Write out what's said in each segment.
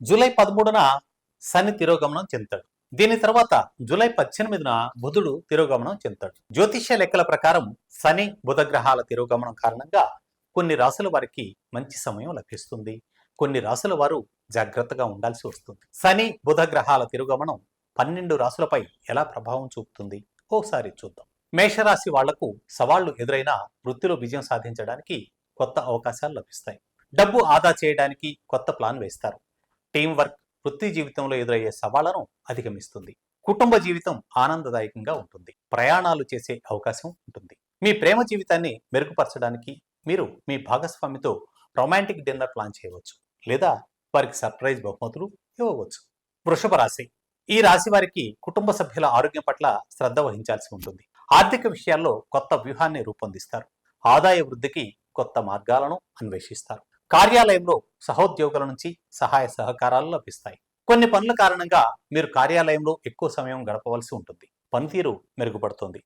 July పదమూడున శని తిరోగమనం చెందుతాడు. దీని తర్వాత జూలై పద్దెనిమిదిన బుధుడు తిరోగమనం చెందుతాడు. జ్యోతిష్య లెక్కల ప్రకారం శని బుధ గ్రహాల తిరోగమనం కారణంగా కొన్ని రాసుల వారికి మంచి సమయం లభిస్తుంది. కొన్ని రాసుల వారు జాగ్రత్తగా ఉండాల్సి వస్తుంది. శని బుధ గ్రహాల తిరోగమనం పన్నెండు రాసులపై ఎలా ప్రభావం చూపుతుంది? ఓసారి చూద్దాం. మేషరాశి వాళ్ళకు సవాళ్ళు ఎదురైనా వృత్తిలో విజయం సాధించడానికి కొత్త అవకాశాలు లభిస్తాయి. డబ్బు ఆదా చేయడానికి కొత్త ప్లాన్ వేస్తారు. టీం వర్క్ వృత్తి జీవితంలో ఎదురయ్యే సవాళ్ళను అధిగమిస్తుంది. కుటుంబ జీవితం ఆనందదాయకంగా ఉంటుంది. ప్రయాణాలు చేసే అవకాశం ఉంటుంది. మీ ప్రేమ జీవితాన్ని మెరుగుపరచడానికి మీరు మీ భాగస్వామితో రొమాంటిక్ డిన్నర్ ప్లాన్ చేయవచ్చు. లేదా వారికి సర్ప్రైజ్ బహుమతులు ఇవ్వవచ్చు. వృషభ రాశి. ఈ రాశి వారికి కుటుంబ సభ్యుల ఆరోగ్యం పట్ల శ్రద్ధ వహించాల్సి ఉంటుంది. ఆర్థిక విషయాల్లో కొత్త వ్యూహాన్ని రూపొందిస్తారు. ఆదాయ వృద్ధికి కొత్త మార్గాలను అన్వేషిస్తారు. కార్యాలయంలో సహోద్యోగుల నుంచి సహాయ సహకారాలు లభిస్తాయి. కొన్ని పనుల కారణంగా మీరు కార్యాలయంలో ఎక్కువ సమయం గడపవలసి ఉంటుంది. పనితీరు మెరుగుపడుతుంది.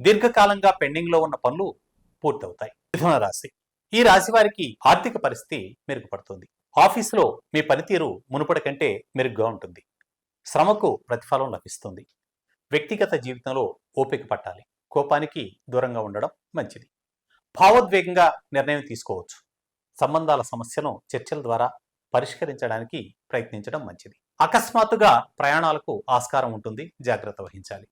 దీర్ఘకాలంగా పెండింగ్లో ఉన్న పనులు పూర్తవుతాయి. మిథున రాశి. ఈ రాశి వారికి ఆర్థిక పరిస్థితి మెరుగుపడుతుంది. ఆఫీసులో మీ పనితీరు మునుపటి కంటే మెరుగ్గా ఉంటుంది. శ్రమకు ప్రతిఫలం లభిస్తుంది. వ్యక్తిగత జీవితంలో ఓపిక పట్టాలి. కోపానికి దూరంగా ఉండడం మంచిది. భావోద్వేగంగా నిర్ణయం తీసుకోవచ్చు. సంబంధాల సమస్యను చర్చల ద్వారా పరిష్కరించడానికి ప్రయత్నించడం మంచిది. అకస్మాత్తుగా ప్రయాణాలకు ఆస్కారం ఉంటుంది జాగ్రత్త వహించాలి.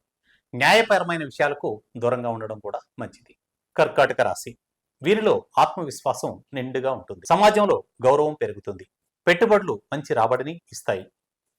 న్యాయపరమైన విషయాలకు దూరంగా ఉండడం కూడా మంచిది. కర్కాటక రాశి వీరిలో ఆత్మవిశ్వాసం నిండుగా ఉంటుంది. సమాజంలో గౌరవం పెరుగుతుంది. పెట్టుబడులు మంచి రాబడిని ఇస్తాయి.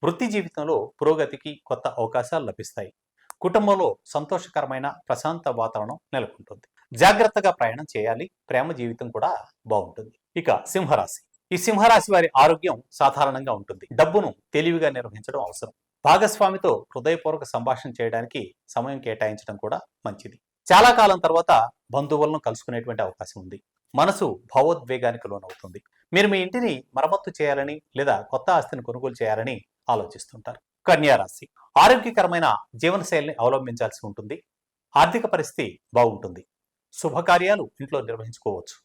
వృత్తి జీవితంలో పురోగతికి కొత్త అవకాశాలు లభిస్తాయి. కుటుంబంలో సంతోషకరమైన ప్రశాంత వాతావరణం నెలకొంటుంది. జాగ్రత్తగా ప్రయాణం చేయాలి. ప్రేమ జీవితం కూడా బాగుంటుంది. ఇక సింహరాశి. ఈ సింహరాశి వారి ఆరోగ్యం సాధారణంగా ఉంటుంది. డబ్బును తెలివిగా నిర్వహించడం అవసరం. భాగస్వామితో హృదయపూర్వక సంభాషణ చేయడానికి సమయం కేటాయించడం కూడా మంచిది. చాలా కాలం తర్వాత బంధువులను కలుసుకునేటువంటి అవకాశం ఉంది. మనసు భావోద్వేగానికి లోనవుతుంది. మీరు మీ ఇంటిని మరమ్మత్తు చేయాలని లేదా కొత్త ఆస్తిని కొనుగోలు చేయాలని ఆలోచిస్తుంటారు. కన్యారాశి ఆరోగ్యకరమైన జీవనశైలిని అవలంబించాల్సి ఉంటుంది. ఆర్థిక పరిస్థితి బాగుంటుంది. శుభకార్యాలు ఇంట్లో నిర్వహించుకోవచ్చు.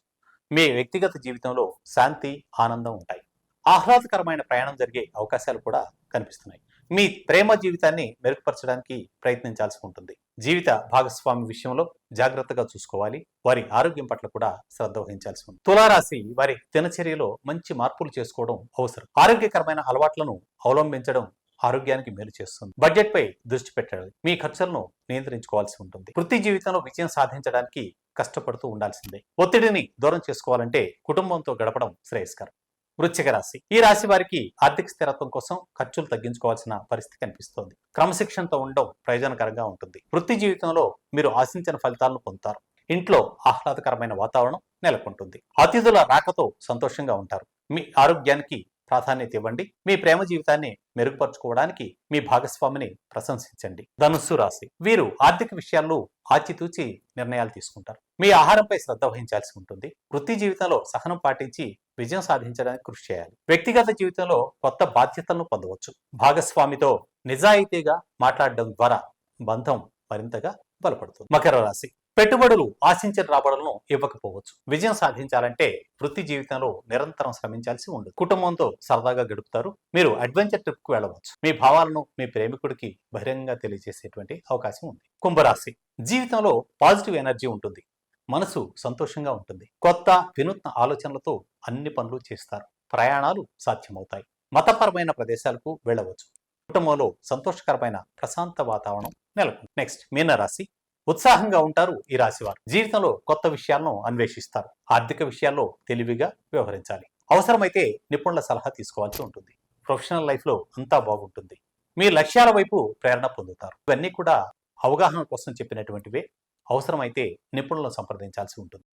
మీ వ్యక్తిగత జీవితంలో శాంతి ఆనందం ఉంటాయి. ఆహ్లాదకరమైన ప్రయాణం జరిగే అవకాశాలు కూడా కనిపిస్తున్నాయి. మీ ప్రేమ జీవితాన్ని మెరుగుపరచడానికి ప్రయత్నించాల్సి ఉంటుంది. జీవిత భాగస్వామి విషయంలో జాగ్రత్తగా చూసుకోవాలి. వారి ఆరోగ్యం పట్ల కూడా శ్రద్ధ వహించాల్సి ఉంది తులారాశి వారి దినచర్యలో మంచి మార్పులు చేసుకోవడం అవసరం. ఆరోగ్యకరమైన అలవాట్లను అవలంబించడం ఆరోగ్యానికి మేలు చేస్తుంది. బడ్జెట్ పై దృష్టి పెట్టాలి. మీ ఖర్చులను నియంత్రించుకోవాల్సి ఉంటుంది. వృత్తి జీవితంలో విజయం సాధించడానికి కష్టపడుతూ ఉండాల్సిందే. ఒత్తిడిని దూరం చేసుకోవాలంటే కుటుంబంతో గడపడం శ్రేయస్కరం. వృశ్చిక రాశి. ఈ రాశి వారికి ఆర్థిక స్థిరత్వం కోసం ఖర్చులు తగ్గించుకోవాల్సిన పరిస్థితి కనిపిస్తోంది. క్రమశిక్షణతో ఉండడం ప్రయోజనకరంగా ఉంటుంది. వృత్తి జీవితంలో మీరు ఆశించిన ఫలితాలను పొందుతారు. ఇంట్లో ఆహ్లాదకరమైన వాతావరణం నెలకొంటుంది. అతిథుల రాకతో సంతోషంగా ఉంటారు. మీ ఆరోగ్యానికి ప్రాధాన్యత ఇవ్వండి. మీ ప్రేమ జీవితాన్ని మెరుగుపరుచుకోవడానికి మీ భాగస్వామిని ప్రశంసించండి. ధనుస్సు రాశి. వీరు ఆర్థిక విషయాల్లో ఆచితూచి నిర్ణయాలు తీసుకుంటారు. మీ ఆహారంపై శ్రద్ధ వహించాల్సి ఉంటుంది. వృత్తి జీవితంలో సహనం పాటించి విజయం సాధించడానికి కృషి చేయాలి. వ్యక్తిగత జీవితంలో కొత్త బాధ్యతలను పొందవచ్చు. భాగస్వామితో నిజాయితీగా మాట్లాడడం ద్వారా బంధం మరింతగా బలపడుతుంది. మకర రాశి. పెట్టుబడులు ఆశించిన రాబడులను ఇవ్వకపోవచ్చు. విజయం సాధించాలంటే వృత్తి జీవితంలో నిరంతరం శ్రమించాల్సి ఉండదు. కుటుంబంతో సరదాగా గడుపుతారు. మీరు అడ్వెంచర్ ట్రిప్కు వెళ్ళవచ్చు. మీ భావాలను మీ ప్రేమికుడికి బహిరంగంగా తెలియజేసేటువంటి అవకాశం ఉంది. కుంభరాశి. జీవితంలో పాజిటివ్ ఎనర్జీ ఉంటుంది. మనసు సంతోషంగా ఉంటుంది. కొత్త వినూత్న ఆలోచనలతో అన్ని పనులు చేస్తారు. ప్రయాణాలు సాధ్యమవుతాయి. మతపరమైన ప్రదేశాలకు వెళ్ళవచ్చు. కుటుంబంలో సంతోషకరమైన ప్రశాంత వాతావరణం నెలకొంది. నెక్స్ట్ మీనరాశి. ఉత్సాహంగా ఉంటారు ఈ రాశివారు. జీవితంలో కొత్త విషయాలను అన్వేషిస్తారు. ఆర్థిక విషయాల్లో తెలివిగా వ్యవహరించాలి. అవసరమైతే నిపుణుల సలహా తీసుకోవాల్సి ఉంటుంది. ప్రొఫెషనల్ లైఫ్లో అంతా బాగుంటుంది. మీ లక్ష్యాల వైపు ప్రేరణ పొందుతారు. ఇవన్నీ కూడా అవగాహన కోసం చెప్పినటువంటివే. అవసరమైతే నిపుణులను సంప్రదించాల్సి ఉంటుంది.